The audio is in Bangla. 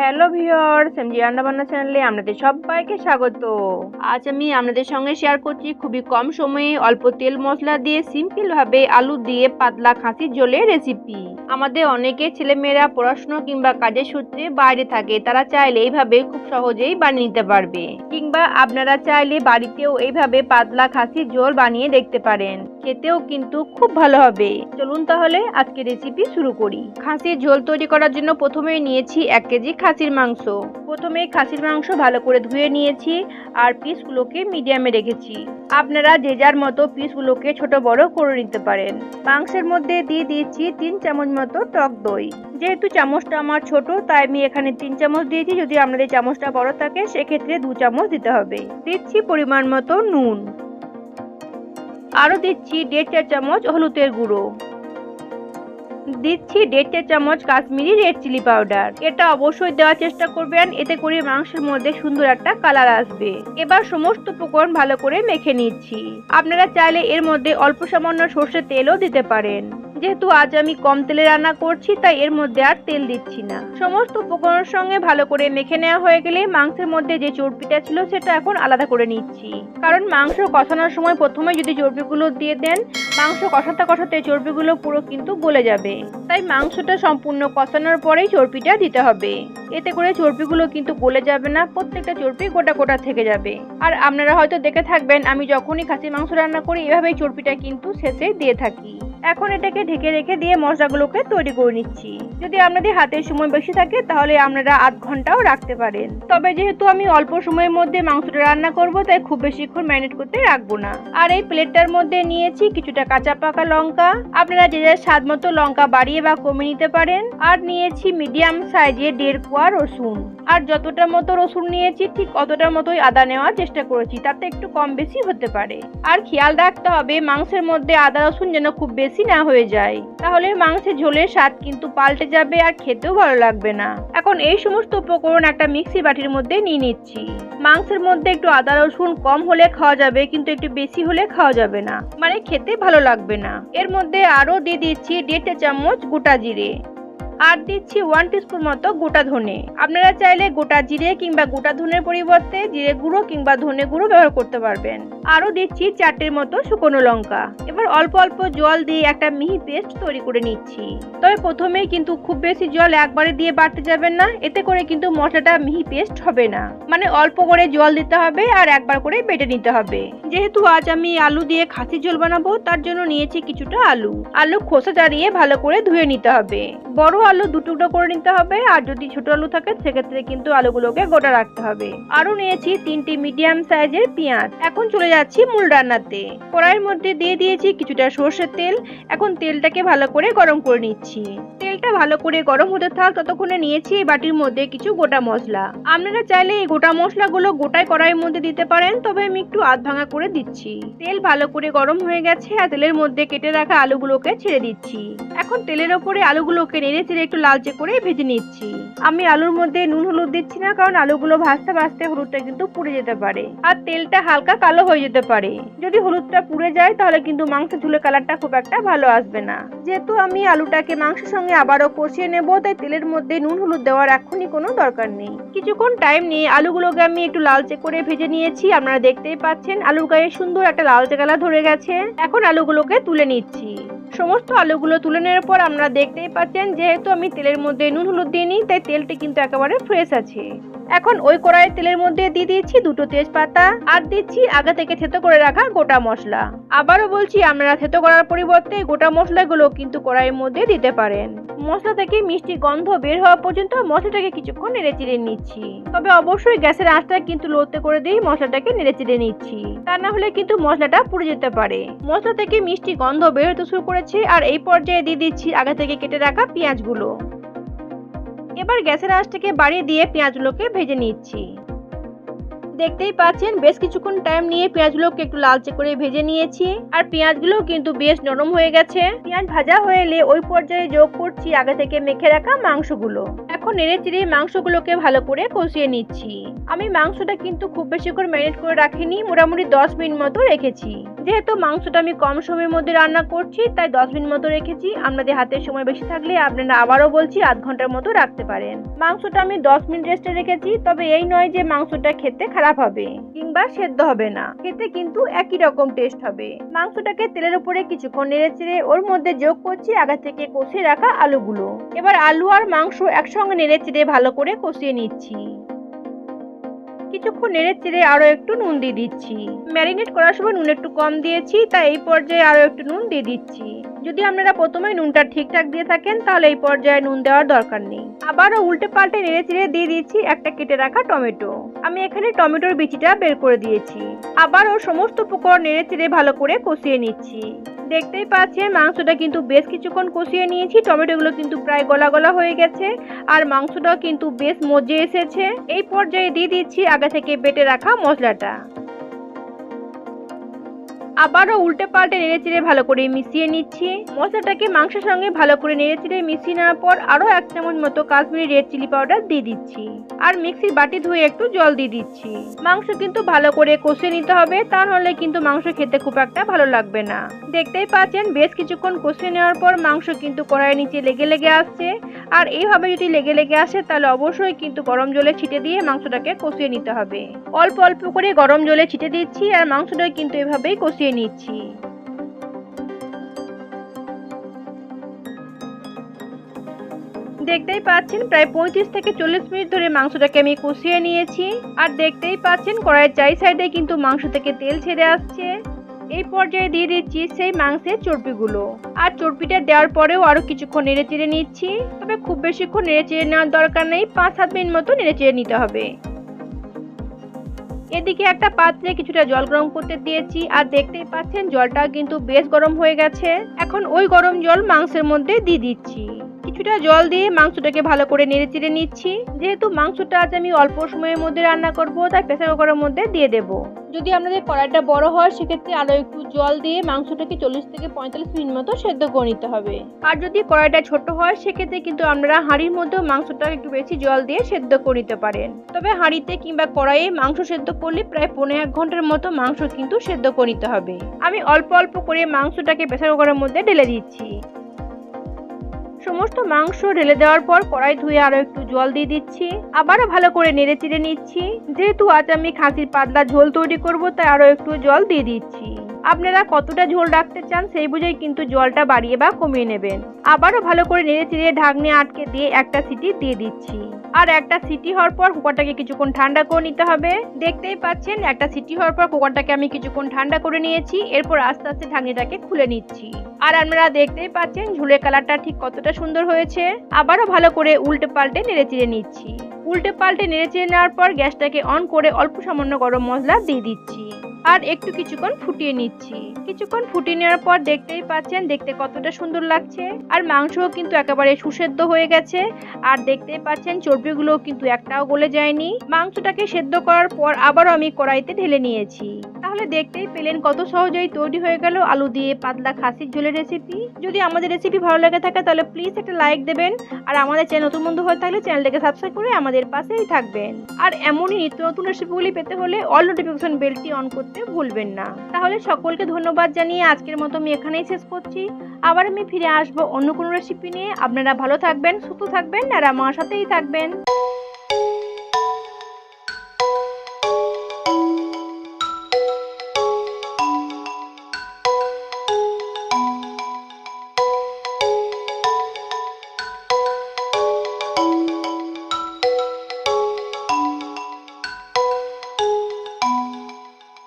হ্যালো ভিওর্স এমজি রান্নাবান্না চ্যানেলে আপনাদের সবাইকে স্বাগত। আজ আমি আপনাদের সঙ্গে শেয়ার করছি খুবই কম সময়ে অল্প তেল মশলা দিয়ে সিম্পল ভাবে আলু দিয়ে পাতলা খাসির ঝোলের রেসিপি আমাদের অনেকে ছেলেমেয়েরা পড়াশোনা কিংবা কাজের সূত্রে বাইরে থাকে, তারা চাইলে এইভাবে খুব সহজেই বানিয়ে নিতে পারবে। কিংবা আপনারা চাইলে বাড়িতেও এইভাবে পাতলা খাসির ঝোল বানিয়ে দেখতে পারেন। খেতেও কিন্তু খুব ভালো হবে। চলুন তাহলে আজকে রেসিপি শুরু করি। খাসির ঝোল তৈরি করার জন্য প্রথমে নিয়েছি এক কেজি খাসির মাংস। প্রথমে খাসির মাংস ভালো করে ধুয়ে নিয়েছি আর পিসগুলোকে মিডিয়ামে রেখেছি। আপনারা যে যার মতো পিসগুলোকে ছোট বড় করে নিতে পারেন। মাংসের মধ্যে দিয়ে দিয়েছি তিন চামচ মতো টক দই। যেহেতু চামচটা আমার ছোট, তাই আমি এখানে তিন চামচ দিয়েছি। যদি আপনাদের চামচটা বড় থাকে, সেক্ষেত্রে দু চামচ দিতে হবে। দিচ্ছি পরিমাণ মতো নুন। আরও দিচ্ছি দেড় চা চামচ হলুদের গুঁড়ো। দিচ্ছি দেড় চা চামচ কাশ্মীরি রেড চিলি পাউডার। এটা অবশ্যই দেওয়ার চেষ্টা করবেন, এতে করে মাংসের মধ্যে সুন্দর একটা কালার আসবে। এবার সমস্ত উপকরণ ভালো করে মেখে নিচ্ছি। আপনারা চাইলে এর মধ্যে অল্প সামান্য সর্ষের তেলও দিতে পারেন। যেহেতু আজ আমি কম তেলে রান্না করছি, তাই এর মধ্যে আর তেল দিচ্ছি না। সমস্ত উপকরণের সঙ্গে ভালো করে মেখে নেওয়া হয়ে গেলে মাংসের মধ্যে যে চর্বিটা ছিল, সেটা এখন আলাদা করে নিচ্ছি। কারণ মাংস কষানোর সময় প্রথমে যদি চর্বিগুলো দিয়ে দেন, মাংস কষাতে কষাতে চর্বিগুলো পুরো কিন্তু গলে যাবে। তাই মাংসটা সম্পূর্ণ কষানোর পরেই চর্বিটা দিতে হবে। এতে করে চর্বিগুলো কিন্তু গলে যাবে না, প্রত্যেকটা চর্বি গোটা গোটা থেকে যাবে। আর আপনারা হয়তো দেখে থাকবেন, আমি যখনই খাসি মাংস রান্না করি, এভাবেই চর্বিটা কিন্তু শেষে দিয়ে থাকি। এখন এটাকে ঢেকে রেখে দিয়ে মশলাগুলোকে তৈরি করে নিচ্ছি। যদি আপনাদের হাতের সময় বেশি থাকে, তাহলে আপনারা আধ ঘন্টাও রাখতে পারেন। তবে যেহেতু আমি অল্প সময়ের মধ্যে মাংসটা রান্না করব, তাই খুব বেশিক্ষণ ম্যারিনেট করতে রাখব না। আর এই প্লেটটার মধ্যে নিয়েছি কিছুটা কাঁচা পাকা লঙ্কা। আপনারা যে যার স্বাদ মতো লঙ্কা বাড়িয়ে বা কমে নিতে পারেন। আর নিয়েছি মিডিয়াম সাইজের দেড় কোয়া রসুন। আর যতটা মতো রসুন নিয়েছি, ঠিক অতটার মতোই আদা নেওয়ার চেষ্টা করেছি। তাতে একটু কম বেশি হতে পারে। আর খেয়াল রাখতে হবে, মাংসের মধ্যে আদা রসুন যেন খুব বেশি না হয়ে যায়। তাহলে মাংসের ঝোলের স্বাদ কিন্তু পাল্টে যাবে আর খেতেও ভালো লাগবে না। এখন এই সমস্ত উপকরণ একটা মিক্সি বাটির মধ্যে নিয়ে নিচ্ছি। মাংসের মধ্যে একটু আদা, রসুন কম হলে খাওয়া যাবে, কিন্তু একটু বেশি হলে খাওয়া যাবে না। মানে খেতে ভালো লাগবে না। এর মধ্যে আরও দিয়ে দিচ্ছি দেড় চামচ গোটা জিরে। আর দিচ্ছি ওয়ান টিস্পুন মতো গোটা ধনে। আপনারা চাইলে গোটা জিরে কিংবা গোটা ধনের পরিবর্তে জিরে গুঁড়ো কিংবা ধনে গুঁড়ো ব্যবহার করতে পারবেন। আরও দিচ্ছি চারটের মতো শুকনো লঙ্কা। এবার অল্প অল্প জল দিয়ে একটা মিহি পেস্ট তৈরি করে নিচ্ছি। তবে প্রথমেই কিন্তু খুব বেশি জল একবারে দিয়ে বাড়তে যাবেন না। এতে করে কিন্তু মশলাটা মিহি পেস্ট হবে না। মানে অল্প করে জল দিতে হবে আর একবার করে বেটে নিতে হবে। যেহেতু আজ আমি আলু দিয়ে খাসি ঝোল বানাবো, তার জন্য নিয়েছি কিছুটা আলু। আলু খোসা ছাড়িয়ে ভালো করে ধুয়ে নিতে হবে। বড় আলু দু টুকরো করে নিতে হবে, আর যদি ছোট আলু থাকে, সেক্ষেত্রে কিন্তু আলুগুলোকে গোটা রাখতে হবে। আরও নিয়েছি তিনটি মিডিয়াম সাইজের পেঁয়াজ। এখন চলে যাচ্ছি মূল রান্নাতে। কড়াইয়ের মধ্যে দিয়ে দিয়েছি কিছুটা সর্ষের তেল। এখন তেলটাকে ভালো করে গরম করে নিচ্ছি। তেলটা ভালো করে গরম হতে থাক, ততক্ষণে নিয়েছি এই বাটির মধ্যে কিছু গোটা মশলা। আপনারা চাইলে এই গোটা মশলাগুলো গোটায় কড়াইয়ের মধ্যে দিতে পারেন, তবে আমি একটু আধ ভাঙা করে দিচ্ছি। তেল ভালো করে গরম হয়ে গেছে, আর তেলের মধ্যে কেটে রাখা আলুগুলোকে ছেড়ে দিচ্ছি। এখন তেলের ওপরে আলুগুলোকে নেড়ে চেড়ে একটু লালচে করে ভেজে নিচ্ছি। আমি আলুর মধ্যে নুন হলুদ দিচ্ছি না, কারণ আলুগুলো ভাজতে ভাজতে হলুদটা কিন্তু পুড়ে যেতে পারে। আর তেলটা হালকা কালো হয়ে যেতে পারে। যদি হলুদটা পুড়ে যায়, তাহলে কিন্তু মাংসের ঝুলে কালারটা খুব একটা ভালো আসবে না। যেহেতু আমি আলুটাকে মাংসের সঙ্গে আবারও কষিয়ে নেব, তাই তেলের মধ্যে নুন হলুদ দেওয়ার এখনই কোনো দরকার নেই। কিছুক্ষণ টাইম নিয়ে আলুগুলোকে আমি একটু লালচে করে ভেজে নিয়েছি। আপনারা দেখতেই পাচ্ছেন, আলুর গায়ে সুন্দর একটা লালচে কালার ধরে গেছে। এখন আলুগুলোকে তুলে নিচ্ছি। সমস্ত আলুগুলো তুলে নেওয়ার পর আমরা দেখতেই পাচ্ছেন যেহেতু আমি তেলের মধ্যে নুন, হলুদ দিইনি তাই তেলটি কিন্তু একেবারে ফ্রেশ আছে। এখন ওই কড়াইয়ের তেলের মধ্যে দিয়ে দিয়েছি দুটো তেজপাতা আর দিচ্ছি আগে থেকে থেতো করে রাখা গোটা মশলা। আবারও বলছি, আপনারা থেতো করার পরিবর্তে গোটা মশলাগুলো কিন্তু কড়াইয়ের মধ্যে দিতে পারেন। মশলা থেকে মিষ্টি গন্ধ বের হওয়া পর্যন্ত মশলাটাকে কিছুক্ষণ নেড়ে চিড়ে নিচ্ছি। তবে অবশ্যই গ্যাসের আঁচটা কিন্তু লোতে করে দিয়ে মশলাটাকে নেড়ে চিড়ে নিচ্ছি। তা না হলে কিন্তু মশলাটা পুড়ে যেতে পারে। মশলা থেকে মিষ্টি গন্ধ বের হতে শুরু করেছে আর এই পর্যায়ে দিয়ে দিচ্ছি আগে থেকে কেটে রাখা পেঁয়াজগুলো। এবার গ্যাসের আঁচটাকে বাড়িয়ে দিয়ে পেঁয়াজগুলোকে ভেজে নিচ্ছি। দেখতেই পাচ্ছেন, বেশ কিছুক্ষণ টাইম নিয়ে পেঁয়াজগুলোকে একটু লালচে করে ভেজে নিয়েছি আর পেঁয়াজগুলো কিন্তু বেশ নরম হয়ে গেছে। পেঁয়াজ ভাজা হয়ে এলে ওই পর্যায়ে যোগ করছি আগে থেকে মেখে রাখা মাংসগুলো। এখন নেড়ে চিড়ে মাংসগুলোকে ভালো করে কষিয়ে নিচ্ছি। আমি মাংসটা কিন্তু খুব বেশি করে ম্যারিনেট করে রাখিনি, মোটামুটি দশ মিনিট মতো রেখেছি। যেহেতু মাংসটা আমি কম সময়ের মধ্যে রান্না করছি, তাই দশ মিনিট মতো রেখেছি। আপনাদের হাতে সময় বেশি থাকলে আপনারা আবারও বলছি আধ ঘণ্টার মতো রাখতে পারেন। মাংসটা আমি দশ মিনিট রেস্টে রেখেছি, তবে এই নয় যে মাংসটা খেতে খারাপ হবে কিংবা সেদ্ধ হবে না। খেতে কিন্তু একই রকম টেস্ট হবে। মাংসটাকে তেলের উপরে কিছুক্ষণ নেড়ে চেড়ে ওর মধ্যে যোগ করছি আগে থেকে কষিয়ে রাখা আলুগুলো। এবার আলু আর মাংস একসঙ্গে নেড়ে চেড়ে ভালো করে কষিয়ে নিচ্ছি। কিছুক্ষণ নেড়ে চেড়ে আরও একটু নুন দিয়ে দিচ্ছি। ম্যারিনেট করার সময় নুন একটু কম দিয়েছি, তাই এই পর্যায়ে আরও একটু নুন দিয়ে দিচ্ছি। যদি আপনারা প্রথমে নুনটা ঠিকঠাক দিয়ে থাকেন, তাহলে এই পর্যায়ে নুন দেওয়ার দরকার নেই। আবারও উল্টে পাল্টে নেড়ে চেড়ে দিয়ে দিচ্ছি একটা কেটে রাখা টমেটো। আমি এখানে টমেটোর বিচিটা বের করে দিয়েছি। আবারও সমস্ত উপকরণ নেড়ে চেড়ে ভালো করে কষিয়ে নিচ্ছি। দেখতেই পাচ্ছেন, মাংসটা কিন্তু বেশ কিছুক্ষণ কষিয়ে নিয়েছি। টমেটোগুলো কিন্তু প্রায় গলা গলা হয়ে গেছে আর মাংসটাও কিন্তু বেশ মজে এসেছে। এই পর্যায়ে দিয়ে দিচ্ছি আগে থেকে বেটে রাখা মশলাটা। আবারও উল্টে পাল্টে নেড়ে চিড়ে ভালো করে মিশিয়ে নিচ্ছি। মশলাটাকে মাংসের সঙ্গে ভালো করে নেড়ে চিড়ে মিশিয়ে নেওয়ার পর আরও এক চামচ মতো কাশ্মীরি রেড চিলি পাউডার দিয়ে দিচ্ছি। আর মিক্সির বাটি ধুয়ে একটু জল দিয়ে দিচ্ছি। মাংস কিন্তু ভালো করে কষিয়ে নিতে হবে তা নাহলে কিন্তু মাংস খেতে খুব একটা ভালো লাগবে না। দেখতেই পাচ্ছেন, বেশ কিছুক্ষণ কষিয়ে নেওয়ার পর মাংস কিন্তু কড়াইয়ের নিচে লেগে লেগে আসছে। আর এইভাবে যদি লেগে লেগে আসে, তাহলে অবশ্যই কিন্তু গরম জলে ছিটে দিয়ে মাংসটাকে কষিয়ে নিতে হবে। অল্প অল্প করে গরম জলে ছিটে দিচ্ছি, আর মাংসটা কিন্তু এভাবেই কষিয়ে নিচ্ছি। দেখতেই পাচ্ছেন, প্রায় পঁয়ত্রিশ থেকে চল্লিশ মিনিট ধরে মাংসটাকে আমি কষিয়ে নিয়েছি। আর দেখতেই পাচ্ছেন, কড়াইয়ের চাই সাইডে কিন্তু মাংস থেকে তেল ছেড়ে আসছে। এই পর্যায়ে দিয়ে দিচ্ছি সেই মাংসের চর্বিগুলো। আর চর্বিটা দেওয়ার পরেও আরও কিছুক্ষণ নেড়ে চেড়ে নিচ্ছি। তবে খুব বেশিক্ষণ নেড়ে চেড়ে নেওয়ার দরকার নেই, পাঁচ সাত মিনিট মতো নেড়ে চেড়ে নিতে হবে। এদিকে একটা পাত্রে কিছুটা জল গরম করতে দিয়েছি, আর দেখতেই পাচ্ছেন জলটা কিন্তু বেশ গরম হয়ে গেছে। এখন ওই গরম জল মাংসের মধ্যে দিয়ে দিচ্ছি। কিছুটা জল দিয়ে মাংসটাকে ভালো করে নেড়ে চেড়ে নিচ্ছি। যেহেতু মাংসটা আজ আমি অল্প সময়ের মধ্যে রান্না করব, তাই প্রেসার কুকারের মধ্যে দিয়ে দেব। যদি আপনাদের কড়াইটা বড় হয়, সেক্ষেত্রে আরও একটু জল দিয়ে মাংসটাকে চল্লিশ থেকে পঁয়তাল্লিশ মিনিট মতো সেদ্ধ করে নিতে হবে। আর যদি কড়াইটা ছোট হয়, সেক্ষেত্রে কিন্তু আপনারা হাঁড়ির মধ্যেও মাংসটা একটু বেশি জল দিয়ে সেদ্ধ করে নিতে পারেন। তবে হাঁড়িতে কিংবা কড়াইয়ে মাংস সেদ্ধ করলে প্রায় পনেরো এক ঘণ্টার মতো মাংস কিন্তু সেদ্ধ করে নিতে হবে। আমি অল্প অল্প করে মাংসটাকে প্রেসার কুকারের মধ্যে ঢেলে দিচ্ছি। সমস্ত মাংস ঢেলে দেওয়ার পর কড়াই ধুয়ে আরও একটু জল দিয়ে দিচ্ছি। আবারও ভালো করে নেড়ে চিড়ে নিচ্ছি। যেহেতু আজ আমি খাসির পাতলা ঝোল তৈরি করব, তাই আরও একটু জল দিয়ে দিচ্ছি। আপনারা কতটা ঝোল রাখতে চান সেই বুঝেই কিন্তু জলটা বাড়িয়ে বা কমিয়ে নেবেন। আবারও ভালো করে নেড়ে চিড়ে ঢাকনি আটকে দিয়ে একটা সিটি দিয়ে দিচ্ছি। আর একটা সিটি হওয়ার পর কুকারটাকে কিছুক্ষণ ঠান্ডা করে নিতে হবে। দেখতেই পাচ্ছেন, একটা সিটি হওয়ার পর কুকারটাকে আমি কিছুক্ষণ ঠান্ডা করে নিয়েছি। এরপর আস্তে আস্তে ঢাকনিটাকে খুলে নিচ্ছি। আর আপনারা দেখতেই পাচ্ছেন, ঝুলের কালারটা ঠিক কতটা সুন্দর হয়েছে। আবারও ভালো করে উল্টে পাল্টে নেড়ে চিড়ে নিচ্ছি। উল্টে পাল্টে নেড়ে চেড়ে নেওয়ার পর গ্যাসটাকে অন করে অল্প সামান্য গরম মশলা দিয়ে দিচ্ছি। আর একটু কিছুক্ষণ ফুটিয়ে নিচ্ছি। কিছুক্ষণ ফুটিয়ে নেওয়ার পর দেখতেই পাচ্ছেন, দেখতে কতটা সুন্দর লাগছে। আর মাংসও কিন্তু একেবারে সুসেদ্ধ হয়ে গেছে। আর দেখতেই পাচ্ছেন চর্বিগুলো কিন্তু একটাও গলে যায়নি। মাংসটাকে সেদ্ধ করার পর আবারও আমি কড়াইতে ঢেলে নিয়েছি। তাহলে দেখতেই পেলেন কত সহজেই তৈরি হয়ে গেল আলু দিয়ে পাতলা খাসির ঝোলের রেসিপি। যদি আমাদের রেসিপি ভালো লেগে থাকে তাহলে প্লিজ একটা লাইক দেবেন। আর আমাদের চ্যানেল নতুন বন্ধু হয়ে থাকলে চ্যানেলটাকে সাবস্ক্রাইব করে আমাদের পাশেই থাকবেন। আর এমনই নিত্য নতুন রেসিপিগুলি পেতে হলে অল নোটিফিকেশন বেলটি অন করতে ভুলবেন না। তাহলে সকলকে ধন্যবাদ জানিয়ে আজকের মতো আমি এখানেই শেষ করছি। আবার আমি ফিরে আসব অন্য কোনো রেসিপি নিয়ে। আপনারা ভালো থাকবেন, সুস্থ থাকবেন, আর আমার সাথেই থাকবেন।